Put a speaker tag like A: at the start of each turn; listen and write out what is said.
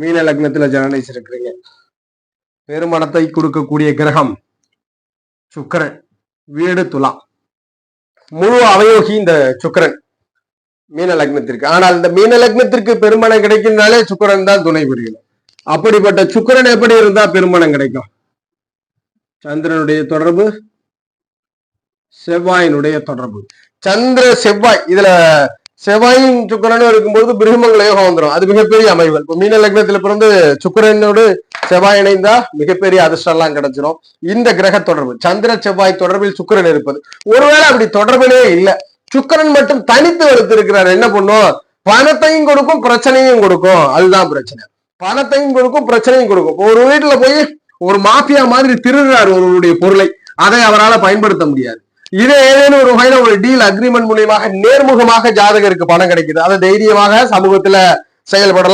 A: மீன லக்னத்துல ஜனனிச்சிருக்கிறீங்க பெருமணத்தை கொடுக்கக்கூடிய கிரகம் சுக்கிரன் வீடு துலா. முழு அவயோகி இந்த சுக்கிரன் மீன லக்னத்திற்கு. ஆனால் இந்த மீன லக்னத்திற்கு பெருமணம் கிடைக்கும்னாலே சுக்கிரன் தான் துணை புரியணும் அப்படிப்பட்ட சுக்கிரன் எப்படி இருந்தா பெருமணம் கிடைக்கும்? சந்திரனுடைய தொடர்பு செவ்வாயினுடைய தொடர்பு. சந்திர செவ்வாய் இதுல செவ்வாயும் சுக்கிரனும் இருக்கும்போது பிருகமங்கள யோகம் வந்துடும் அது மிகப்பெரிய அமைவு. இப்போ மீன லக்னத்துல பிறந்து சுக்கரனோடு செவ்வாய் இணைந்தா மிகப்பெரிய அதிர்ஷ்டம் எல்லாம் கிடைச்சிரும். இந்த கிரக தொடர்பு சந்திர செவ்வாய் தொடர்பில் சுக்கிரன் இருப்பது. ஒருவேளை அப்படி தொடர்புனே இல்லை. சுக்கிரன் மட்டும் தனித்து வலுத்து என்ன பண்ணும்? பணத்தையும் கொடுக்கும் பிரச்சனையும் கொடுக்கும். அதுதான் பிரச்சனை. பணத்தையும் கொடுக்கும் பிரச்சனையும் கொடுக்கும். ஒரு வீட்டுல போய் ஒரு மாஃபியா மாதிரி திருடுறாரு ஒருவருடைய பொருளை. அதை அவரால் பயன்படுத்த முடியாது. இதே ஏதேனும் ஒரு வகையில ஒரு டீல் அக்ரிமெண்ட் மூலியமாக நேர்முகமாக ஜாதகருக்கு பணம் கிடைக்குது? அதை தைரியமாக சமூகத்துல செயல்படலாம்.